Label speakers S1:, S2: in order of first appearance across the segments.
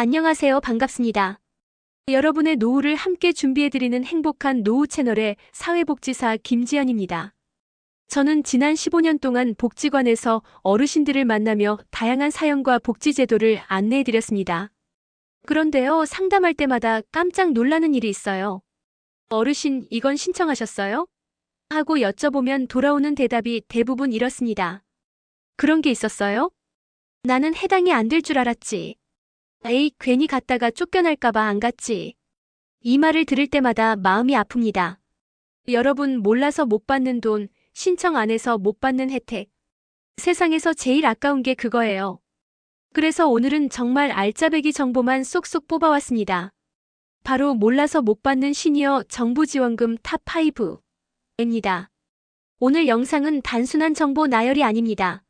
S1: 안녕하세요. 반갑습니다. 여러분의 노후를 함께 준비해드리는 행복한 노후 채널의 사회복지사 김지연입니다. 저는 지난 15년 동안 복지관에서 어르신들을 만나며 다양한 사연과 복지 제도를 안내해드렸습니다. 그런데요, 상담할 때마다 깜짝 놀라는 일이 있어요. 어르신, 이건 신청하셨어요? 하고 여쭤보면 돌아오는 대답이 대부분 이렇습니다. 그런 게 있었어요? 나는 해당이 안 될 줄 알았지. 에이, 괜히 갔다가 쫓겨날까봐 안 갔지. 이 말을 들을 때마다 마음이 아픕니다. 여러분, 몰라서 못 받는 돈, 신청 안 해서 못 받는 혜택. 세상에서 제일 아까운 게 그거예요. 그래서 오늘은 정말 알짜배기 정보만 쏙쏙 뽑아왔습니다. 바로 몰라서 못 받는 시니어 정부 지원금 탑5입니다. 오늘 영상은 단순한 정보 나열이 아닙니다.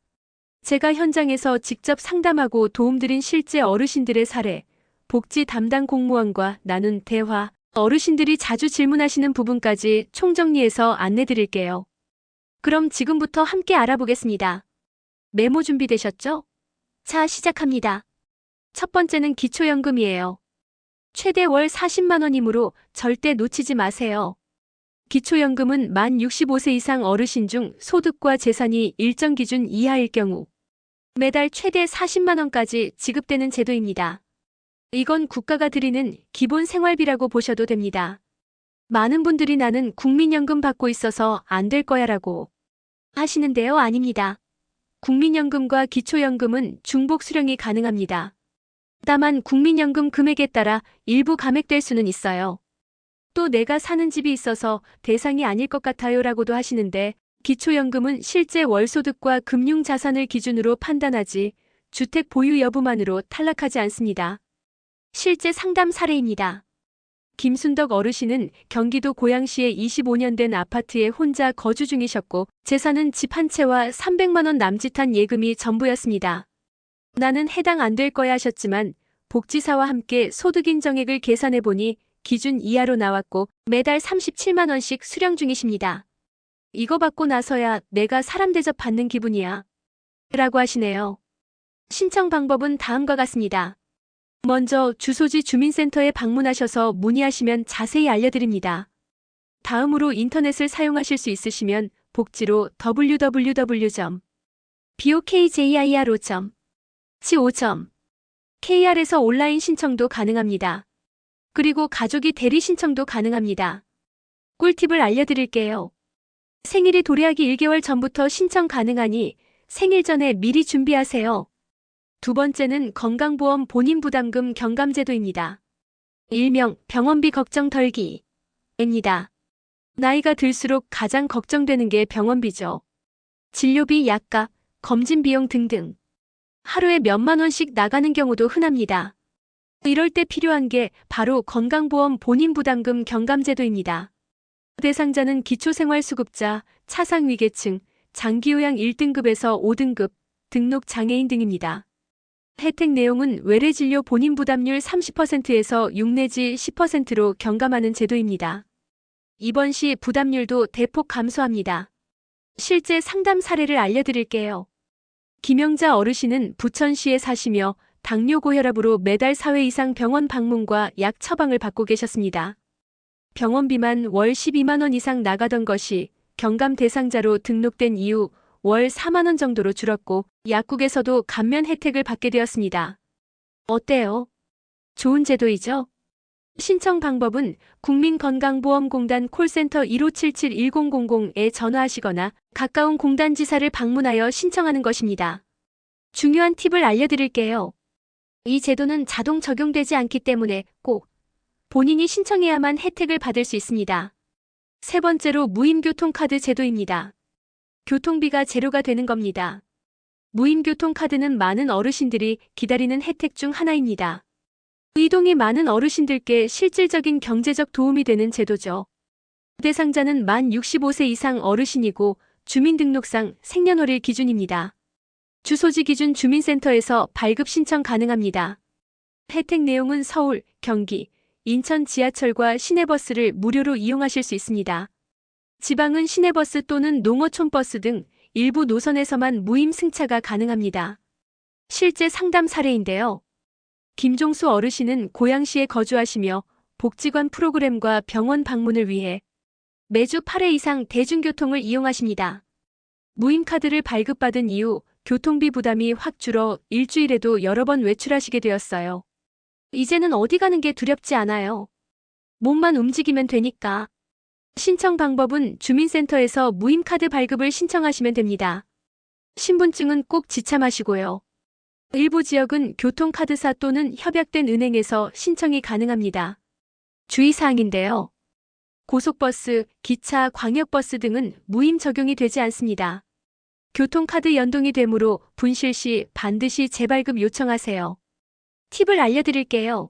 S1: 제가 현장에서 직접 상담하고 도움드린 실제 어르신들의 사례, 복지 담당 공무원과 나눈 대화, 어르신들이 자주 질문하시는 부분까지 총정리해서 안내드릴게요. 그럼 지금부터 함께 알아보겠습니다. 메모 준비되셨죠? 자, 시작합니다. 첫 번째는 기초연금이에요. 최대 월 40만원이므로 절대 놓치지 마세요. 기초연금은 만 65세 이상 어르신 중 소득과 재산이 일정 기준 이하일 경우 매달 최대 40만원까지 지급되는 제도입니다. 이건 국가가 드리는 기본 생활비라고 보셔도 됩니다. 많은 분들이 나는 국민연금 받고 있어서 안 될 거야 라고 하시는데요. 아닙니다. 국민연금과 기초연금은 중복 수령이 가능합니다. 다만 국민연금 금액에 따라 일부 감액될 수는 있어요. 또 내가 사는 집이 있어서 대상이 아닐 것 같아요 라고도 하시는데 기초연금은 실제 월소득과 금융자산을 기준으로 판단하지 주택 보유 여부만으로 탈락하지 않습니다. 실제 상담 사례입니다. 김순덕 어르신은 경기도 고양시의 25년 된 아파트에 혼자 거주 중이셨고 재산은 집 한 채와 300만원 남짓한 예금이 전부였습니다. 나는 해당 안 될 거야 하셨지만 복지사와 함께 소득 인정액을 계산해보니 기준 이하로 나왔고 매달 37만원씩 수령 중이십니다. 이거 받고 나서야 내가 사람 대접 받는 기분이야. 라고 하시네요. 신청 방법은 다음과 같습니다. 먼저 주소지 주민센터에 방문하셔서 문의하시면 자세히 알려드립니다. 다음으로 인터넷을 사용하실 수 있으시면 복지로 www.bokjir.co.co. kr에서 온라인 신청도 가능합니다. 그리고 가족이 대리 신청도 가능합니다. 꿀팁을 알려드릴게요. 생일이 도래하기 1개월 전부터 신청 가능하니 생일 전에 미리 준비하세요. 두 번째는 건강보험 본인 부담금 경감제도입니다. 일명 병원비 걱정 덜기 입니다. 나이가 들수록 가장 걱정되는 게 병원비죠. 진료비, 약값, 검진 비용 등등. 하루에 몇만 원씩 나가는 경우도 흔합니다. 이럴 때 필요한 게 바로 건강보험 본인 부담금 경감제도입니다. 대상자는 기초생활수급자, 차상위계층, 장기요양 1등급에서 5등급, 등록 장애인 등입니다. 혜택 내용은 외래진료 본인 부담률 30%에서 6 내지 10%로 경감하는 제도입니다. 입원 시 부담률도 대폭 감소합니다. 실제 상담 사례를 알려드릴게요. 김영자 어르신은 부천시에 사시며 당뇨 고혈압으로 매달 4회 이상 병원 방문과 약 처방을 받고 계셨습니다. 병원비만 월 12만원 이상 나가던 것이 경감 대상자로 등록된 이후 월 4만원 정도로 줄었고 약국에서도 감면 혜택을 받게 되었습니다. 어때요? 좋은 제도이죠? 신청 방법은 국민건강보험공단 콜센터 1577-1000에 전화하시거나 가까운 공단 지사를 방문하여 신청하는 것입니다. 중요한 팁을 알려드릴게요. 이 제도는 자동 적용되지 않기 때문에 꼭 본인이 신청해야만 혜택을 받을 수 있습니다. 세 번째로 무임교통카드 제도입니다. 교통비가 제로가 되는 겁니다. 무임교통카드는 많은 어르신들이 기다리는 혜택 중 하나입니다. 이동이 많은 어르신들께 실질적인 경제적 도움이 되는 제도죠. 대상자는 만 65세 이상 어르신이고 주민등록상 생년월일 기준입니다. 주소지 기준 주민센터에서 발급 신청 가능합니다. 혜택 내용은 서울, 경기, 인천 지하철과 시내버스를 무료로 이용하실 수 있습니다. 지방은 시내버스 또는 농어촌버스 등 일부 노선에서만 무임 승차가 가능합니다. 실제 상담 사례인데요. 김종수 어르신은 고양시에 거주하시며 복지관 프로그램과 병원 방문을 위해 매주 8회 이상 대중교통을 이용하십니다. 무임카드를 발급받은 이후 교통비 부담이 확 줄어 일주일에도 여러 번 외출하시게 되었어요. 이제는 어디 가는 게 두렵지 않아요. 몸만 움직이면 되니까. 신청 방법은 주민센터에서 무임카드 발급을 신청하시면 됩니다. 신분증은 꼭 지참하시고요. 일부 지역은 교통카드사 또는 협약된 은행에서 신청이 가능합니다. 주의사항인데요. 고속버스, 기차, 광역버스 등은 무임 적용이 되지 않습니다. 교통카드 연동이 되므로 분실 시 반드시 재발급 요청하세요. 팁을 알려드릴게요.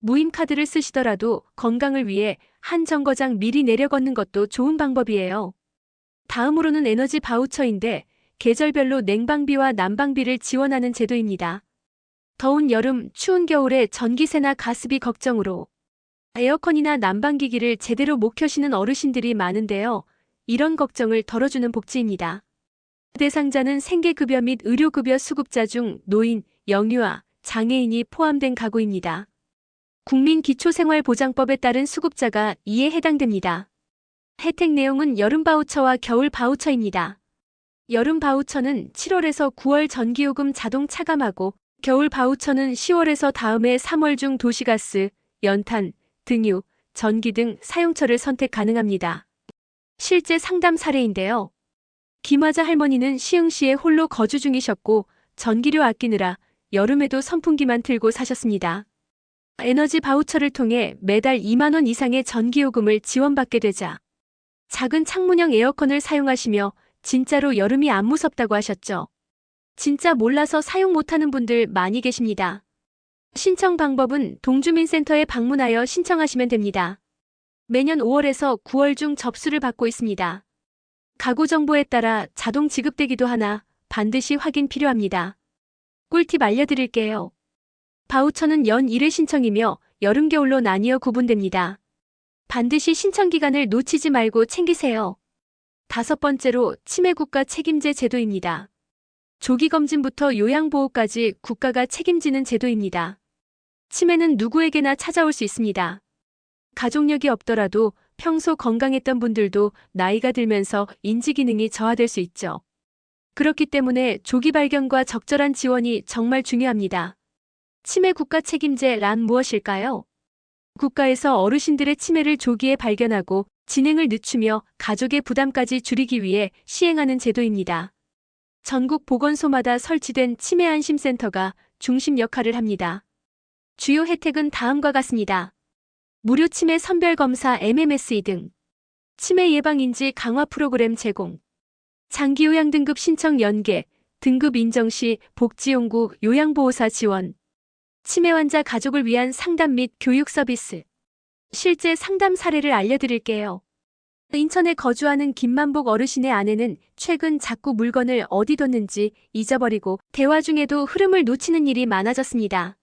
S1: 무임카드를 쓰시더라도 건강을 위해 한 정거장 미리 내려 걷는 것도 좋은 방법이에요. 다음으로는 에너지 바우처인데 계절별로 냉방비와 난방비를 지원하는 제도입니다. 더운 여름, 추운 겨울에 전기세나 가스비 걱정으로 에어컨이나 난방기기를 제대로 못 켜시는 어르신들이 많은데요. 이런 걱정을 덜어주는 복지입니다. 대상자는 생계급여 및 의료급여 수급자 중 노인, 영유아, 장애인이 포함된 가구입니다. 국민기초생활보장법에 따른 수급자가 이에 해당됩니다. 혜택 내용은 여름 바우처와 겨울 바우처입니다. 여름 바우처는 7월에서 9월 전기요금 자동 차감하고 겨울 바우처는 10월에서 다음해 3월 중 도시가스, 연탄, 등유, 전기 등 사용처를 선택 가능합니다. 실제 상담 사례인데요. 김화자 할머니는 시흥시에 홀로 거주 중이셨고 전기료 아끼느라 여름에도 선풍기만 틀고 사셨습니다. 에너지 바우처를 통해 매달 2만 원 이상의 전기요금을 지원받게 되자 작은 창문형 에어컨을 사용하시며 진짜로 여름이 안 무섭다고 하셨죠. 진짜 몰라서 사용 못하는 분들 많이 계십니다. 신청 방법은 동주민센터에 방문하여 신청하시면 됩니다. 매년 5월에서 9월 중 접수를 받고 있습니다. 가구 정보에 따라 자동 지급되기도 하나 반드시 확인 필요합니다. 꿀팁 알려드릴게요. 바우처는 연 1회 신청이며 여름 겨울로 나뉘어 구분됩니다. 반드시 신청 기간을 놓치지 말고 챙기세요. 다섯 번째로 치매 국가 책임제 제도입니다. 조기 검진부터 요양보호까지 국가가 책임지는 제도입니다. 치매는 누구에게나 찾아올 수 있습니다. 가족력이 없더라도 평소 건강했던 분들도 나이가 들면서 인지 기능이 저하될 수 있죠. 그렇기 때문에 조기 발견과 적절한 지원이 정말 중요합니다. 치매 국가 책임제란 무엇일까요? 국가에서 어르신들의 치매를 조기에 발견하고 진행을 늦추며 가족의 부담까지 줄이기 위해 시행하는 제도입니다. 전국 보건소마다 설치된 치매 안심센터가 중심 역할을 합니다. 주요 혜택은 다음과 같습니다. 무료 치매 선별 검사 MMSE 등 치매 예방 인지 강화 프로그램 제공 장기 요양 등급 신청 연계 등급 인정 시 복지용구 요양보호사 지원 치매 환자 가족을 위한 상담 및 교육 서비스 실제 상담 사례를 알려드릴게요. 인천에 거주하는 김만복 어르신의 아내는 최근 자꾸 물건을 어디 뒀는지 잊어버리고 대화 중에도 흐름을 놓치는 일이 많아졌습니다.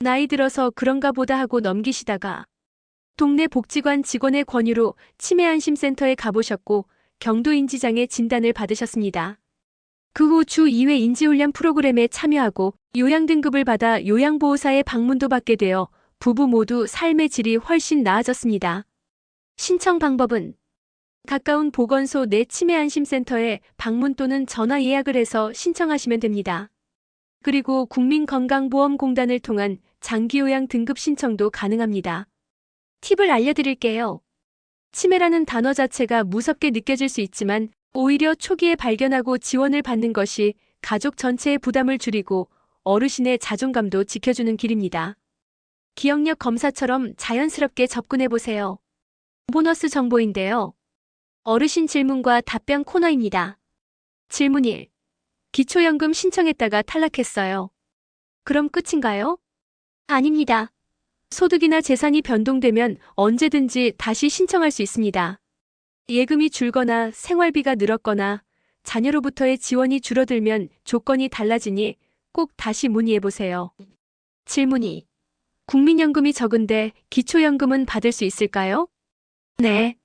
S1: 나이 들어서 그런가 보다 하고 넘기시다가 동네 복지관 직원의 권유로 치매 안심센터에 가보셨고 경도 인지장애 진단을 받으셨습니다. 그 후 주 2회 인지훈련 프로그램에 참여하고 요양 등급을 받아 요양보호사의 방문도 받게 되어 부부 모두 삶의 질이 훨씬 나아졌습니다. 신청 방법은 가까운 보건소 내 치매 안심센터에 방문 또는 전화 예약을 해서 신청하시면 됩니다. 그리고 국민건강보험공단을 통한 장기요양 등급 신청도 가능합니다. 팁을 알려드릴게요. 치매라는 단어 자체가 무섭게 느껴질 수 있지만 오히려 초기에 발견하고 지원을 받는 것이 가족 전체의 부담을 줄이고 어르신의 자존감도 지켜주는 길입니다. 기억력 검사처럼 자연스럽게 접근해 보세요. 보너스 정보인데요. 어르신 질문과 답변 코너입니다. 질문 1. 기초연금 신청했다가 탈락했어요. 그럼 끝인가요? 아닙니다. 소득이나 재산이 변동되면 언제든지 다시 신청할 수 있습니다. 예금이 줄거나 생활비가 늘었거나 자녀로부터의 지원이 줄어들면 조건이 달라지니 꼭 다시 문의해 보세요. 질문 2. 국민연금이 적은데 기초연금은 받을 수 있을까요? 네.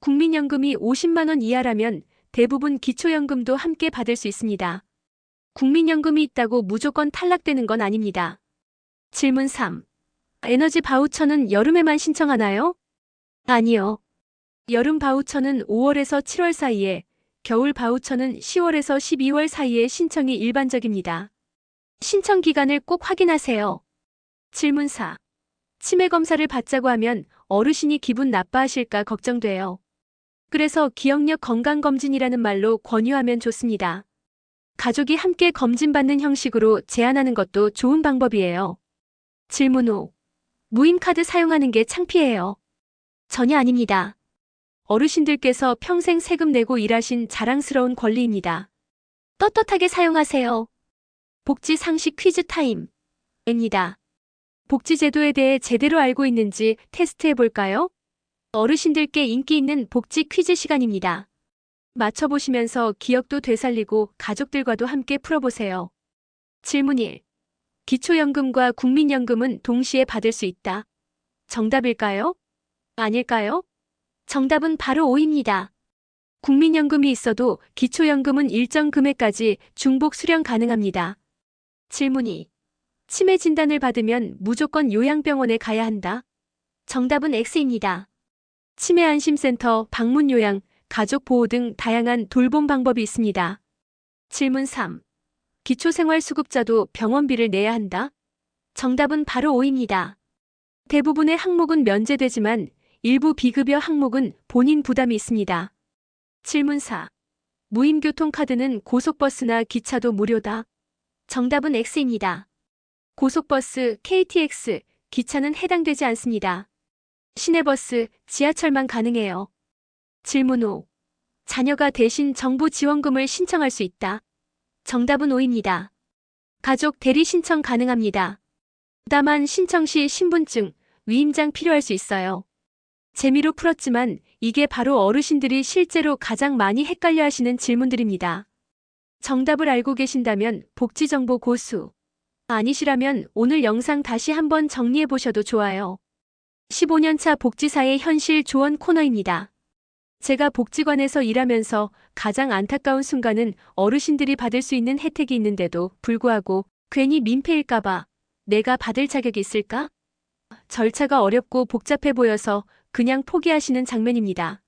S1: 국민연금이 50만 원 이하라면 대부분 기초연금도 함께 받을 수 있습니다. 국민연금이 있다고 무조건 탈락되는 건 아닙니다. 질문 3. 에너지 바우처는 여름에만 신청하나요? 아니요. 여름 바우처는 5월에서 7월 사이에, 겨울 바우처는 10월에서 12월 사이에 신청이 일반적입니다. 신청 기간을 꼭 확인하세요. 질문 4. 치매 검사를 받자고 하면 어르신이 기분 나빠하실까 걱정돼요. 그래서 기억력 건강검진이라는 말로 권유하면 좋습니다. 가족이 함께 검진받는 형식으로 제안하는 것도 좋은 방법이에요. 질문 5. 무임카드 사용하는 게 창피해요. 전혀 아닙니다. 어르신들께서 평생 세금 내고 일하신 자랑스러운 권리입니다. 떳떳하게 사용하세요. 복지 상식 퀴즈 타임. 입니다. 복지제도에 대해 제대로 알고 있는지 테스트해 볼까요? 어르신들께 인기 있는 복지 퀴즈 시간입니다. 맞춰보시면서 기억도 되살리고 가족들과도 함께 풀어보세요. 질문 1. 기초연금과 국민연금은 동시에 받을 수 있다. 정답일까요? 아닐까요? 정답은 바로 O입니다. 국민연금이 있어도 기초연금은 일정 금액까지 중복 수령 가능합니다. 질문 2. 치매 진단을 받으면 무조건 요양병원에 가야 한다. 정답은 X입니다. 치매 안심센터, 방문 요양, 가족 보호 등 다양한 돌봄 방법이 있습니다. 질문 3. 기초생활수급자도 병원비를 내야 한다. 정답은 바로 O입니다. 대부분의 항목은 면제되지만 일부 비급여 항목은 본인 부담이 있습니다. 질문 4. 무임교통카드는 고속버스나 기차도 무료다. 정답은 X입니다. 고속버스, KTX, 기차는 해당되지 않습니다. 시내버스, 지하철만 가능해요. 질문 5. 자녀가 대신 정부 지원금을 신청할 수 있다. 정답은 O입니다. 가족 대리 신청 가능합니다. 다만 신청 시 신분증, 위임장 필요할 수 있어요. 재미로 풀었지만 이게 바로 어르신들이 실제로 가장 많이 헷갈려 하시는 질문들입니다. 정답을 알고 계신다면 복지정보 고수. 아니시라면 오늘 영상 다시 한번 정리해 보셔도 좋아요. 15년차 복지사의 현실 조언 코너입니다. 제가 복지관에서 일하면서 가장 안타까운 순간은 어르신들이 받을 수 있는 혜택이 있는데도 불구하고 괜히 민폐일까봐 내가 받을 자격이 있을까? 절차가 어렵고 복잡해 보여서 그냥 포기하시는 장면입니다.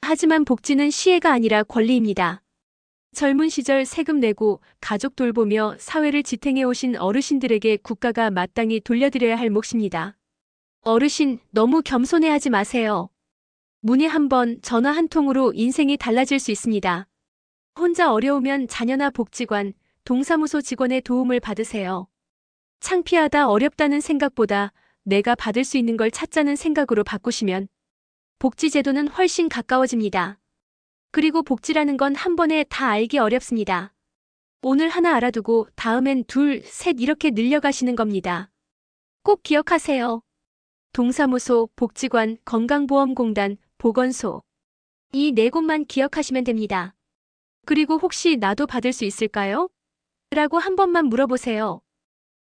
S1: 하지만 복지는 시혜가 아니라 권리입니다. 젊은 시절 세금 내고 가족 돌보며 사회를 지탱해 오신 어르신들에게 국가가 마땅히 돌려드려야 할 몫입니다. 어르신, 너무 겸손해 하지 마세요. 문의 한 번, 전화 한 통으로 인생이 달라질 수 있습니다. 혼자 어려우면 자녀나 복지관, 동사무소 직원의 도움을 받으세요. 창피하다 어렵다는 생각보다 내가 받을 수 있는 걸 찾자는 생각으로 바꾸시면 복지제도는 훨씬 가까워집니다. 그리고 복지라는 건 한 번에 다 알기 어렵습니다. 오늘 하나 알아두고 다음엔 둘, 셋 이렇게 늘려가시는 겁니다. 꼭 기억하세요. 동사무소, 복지관, 건강보험공단, 보건소. 이 네 곳만 기억하시면 됩니다. 그리고 혹시 나도 받을 수 있을까요? 라고 한 번만 물어보세요.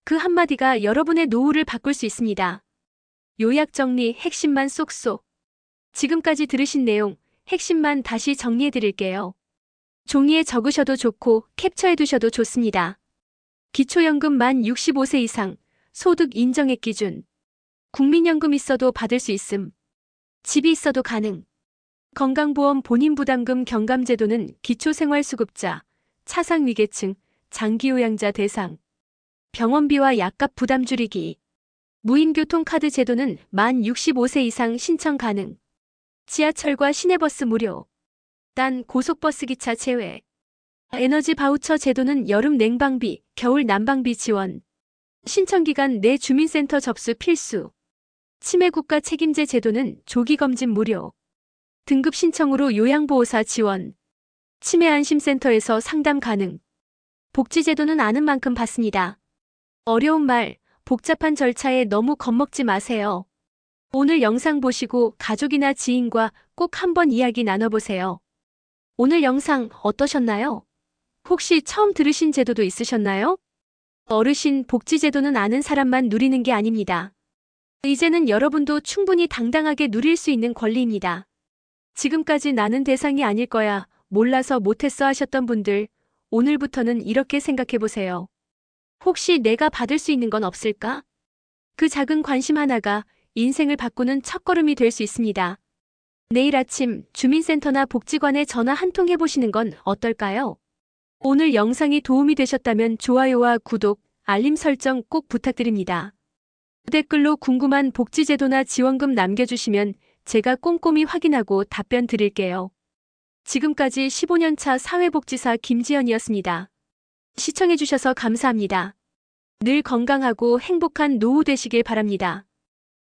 S1: 그 한마디가 여러분의 노후를 바꿀 수 있습니다. 요약 정리 핵심만 쏙쏙. 지금까지 들으신 내용 핵심만 다시 정리해 드릴게요. 종이에 적으셔도 좋고 캡처해 두셔도 좋습니다. 기초연금 만 65세 이상, 소득 인정액 기준. 국민연금 있어도 받을 수 있음. 집이 있어도 가능. 건강보험 본인 부담금 경감제도는 기초생활수급자, 차상위계층, 장기요양자 대상. 병원비와 약값 부담 줄이기. 무임교통카드 제도는 만 65세 이상 신청 가능. 지하철과 시내버스 무료. 단 고속버스 기차 제외. 에너지 바우처 제도는 여름 냉방비, 겨울 난방비 지원. 신청기간 내 주민센터 접수 필수. 치매 국가 책임제 제도는 조기 검진 무료. 등급 신청으로 요양보호사 지원. 치매 안심센터에서 상담 가능. 복지제도는 아는 만큼 받습니다. 어려운 말, 복잡한 절차에 너무 겁먹지 마세요. 오늘 영상 보시고 가족이나 지인과 꼭 한번 이야기 나눠보세요. 오늘 영상 어떠셨나요? 혹시 처음 들으신 제도도 있으셨나요? 어르신 복지제도는 아는 사람만 누리는 게 아닙니다. 이제는 여러분도 충분히 당당하게 누릴 수 있는 권리입니다. 지금까지 나는 대상이 아닐 거야, 몰라서 못했어 하셨던 분들, 오늘부터는 이렇게 생각해 보세요. 혹시 내가 받을 수 있는 건 없을까? 그 작은 관심 하나가 인생을 바꾸는 첫걸음이 될 수 있습니다. 내일 아침 주민센터나 복지관에 전화 한 통 해보시는 건 어떨까요? 오늘 영상이 도움이 되셨다면 좋아요와 구독, 알림 설정 꼭 부탁드립니다. 댓글로 궁금한 복지제도나 지원금 남겨주시면 제가 꼼꼼히 확인하고 답변 드릴게요. 지금까지 15년차 사회복지사 김지연이었습니다. 시청해주셔서 감사합니다. 늘 건강하고 행복한 노후 되시길 바랍니다.